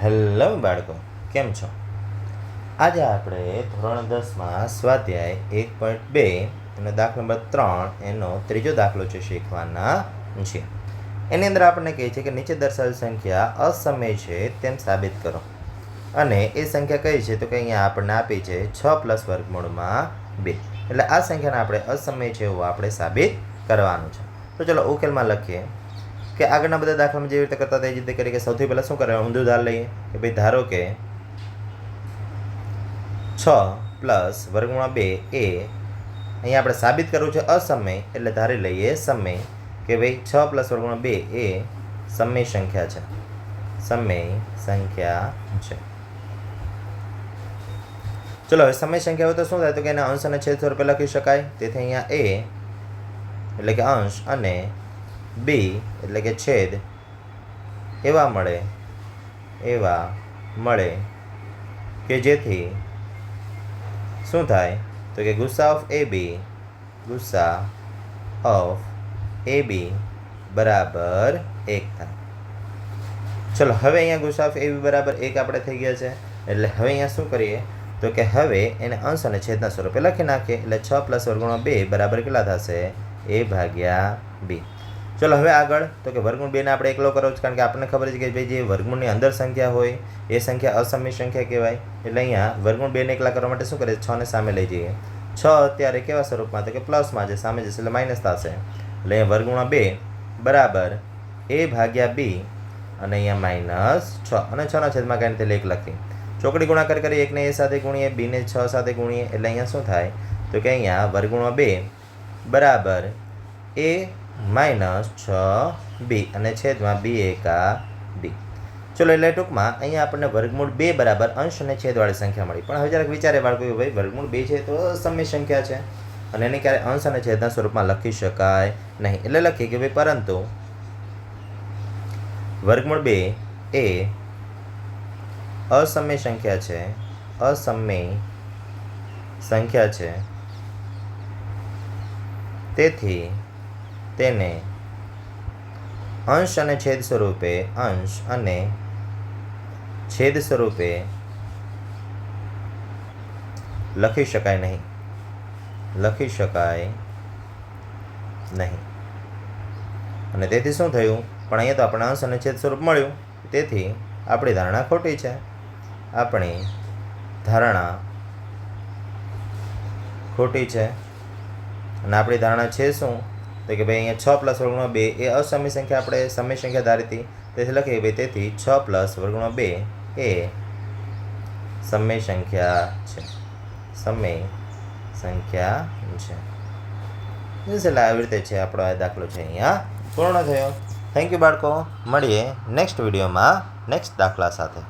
Hello બાળકો, કેમ છો? આજે આપણે ધોરણ દસમાં સ્વાધ્યાય એક પોઈન્ટ બે અને દાખલો નંબર ત્રણ, એનો ત્રીજો દાખલો છે શીખવાના છે એની અંદર આપણને કહે છે કે નીચે દર્શાવેલ સંખ્યા અસમય છે તેમ સાબિત કરો. અને એ સંખ્યા કઈ છે તો કે અહીંયા આપણને આપી છે છ પ્લસ વર્ગમૂળમાં બે. એટલે આ સંખ્યાને આપણે અસમય છે એવું આપણે સાબિત કરવાનું છે. તો ચલો ઉકેલમાં લખીએ. કે આગળના બધા દાખલામાં જેવી રીતે કરતા હતા એ રીતે કરીએ કે સૌથી પહેલાં શું કરે ઊંધું ધાર લઈએ કે ભાઈ ધારો કે છ પ્લસ વર્ગમૂળમાં બે એ અહીંયા આપણે સાબિત કરવું છે અસમય, એટલે ધારી લઈએ સમય કે ભાઈ છ પ્લસ વર્ગમૂળમાં બે એ સમય સંખ્યા છે. સમય સંખ્યા છે. ચલો, હવે સમય સંખ્યા હોય તો શું થાય? તો કે એના અંશ અને છેદ સ્વરૂપે લખી શકાય. તેથી અહીંયા એ, એટલે કે અંશ અને બી, એટલે કે છેદ, એવા મળે એવા મળે, કે જેથી શું થાય? તો કે ગુસ્સા ઓફ એ બી, ગુસ્સા ઓફ એ બી બરાબર એક થાય. ચલો, હવે અહીંયા ગુસ્સા ઓફ એ બી બરાબર એક આપણે થઈ ગયા છે. એટલે હવે અહીંયા શું કરીએ? તો કે હવે એને અંશ અને છેદના સ્વરૂપે લખી નાખીએ. એટલે છ પ્લસ વર્ગમાં બે બરાબર કેટલા થશે? એ ભાગ્યા બી. ચલો, હવે આગળ. તો કે વર્ગમૂળ બેને આપણે એકલો કરવો છો, કારણ કે આપણને ખબર છે કે ભાઈ જે વર્ગમૂળની અંદર સંખ્યા હોય, એ સંખ્યા અસમ્ય સંખ્યા કહેવાય. એટલે અહીંયા વર્ગમૂળ બેને એકલા કરવા માટે શું કરે છે? છને સામે લઈ જઈએ. છ અત્યારે કેવા સ્વરૂપમાં? તો કે પ્લસમાં છે, સામે જશે, એટલે માઇનસ થશે. એટલે અહીંયા વર્ગમૂળમાં બે, બરાબર, એ ભાગ્યા બી, અને અહીંયા માઇનસ છ. અને છના છેદમાં કાંઈ રીતે એક લખી. ચોકડી ગુણાકાર કરી એકને એ સાથે ગુણીએ, બીને છ સાથે ગુણીએ, એટલે અહીંયા શું થાય? તો કે અહીંયા વર્ગુણો બે, બરાબર, એ માઇનસ છ બી અને છેદમાં બી એકા બી. ચલો એટલે ટૂંકમાં અહીંયા આપણને વર્ગમૂળ બે બરાબર અંશ અને છેદવાળી સંખ્યા મળી. પણ હવે જરાક વિચારે બાળકો ભાઈ વર્ગમૂળ બે છે તો સમય સંખ્યા છે. અને એને ક્યારે અંશ અને છેદના સ્વરૂપમાં લખી શકાય નહીં. એટલે લખીએ કે ભાઈ પરંતુ વર્ગમૂળ બે એ અસમય સંખ્યા છે. અસમય સંખ્યા છે. તેથી તેને અંશ અને છેદ સ્વરૂપે અંશ અને છેદ સ્વરૂપે લખી શકાય નહીં. લખી શકાય નહીં. અને તેથી શું થયું? પણ અહીંયા તો આપણે અંશ અને છેદ સ્વરૂપ મળ્યું. તેથી આપણી ધારણા ખોટી છે. આપણી ધારણા ખોટી છે. અને આપણી ધારણા છે શું? તો કે ભાઈ અહીંયા છ પ્લસ વર્ગુણમાં બે, એ અસમય સંખ્યા આપણે સમય સંખ્યા ધારી હતી તેથી લખીએ ભાઈ, તેથી છ પ્લસ વર્ગણો બે એ સમય સંખ્યા છે. સમય સંખ્યા છે. આવી રીતે છે આપણો આ દાખલો છે અહીંયા પૂર્ણ થયો. થેન્ક યુ બાળકો. મળીએ નેક્સ્ટ વિડીયોમાં નેક્સ્ટ દાખલા સાથે.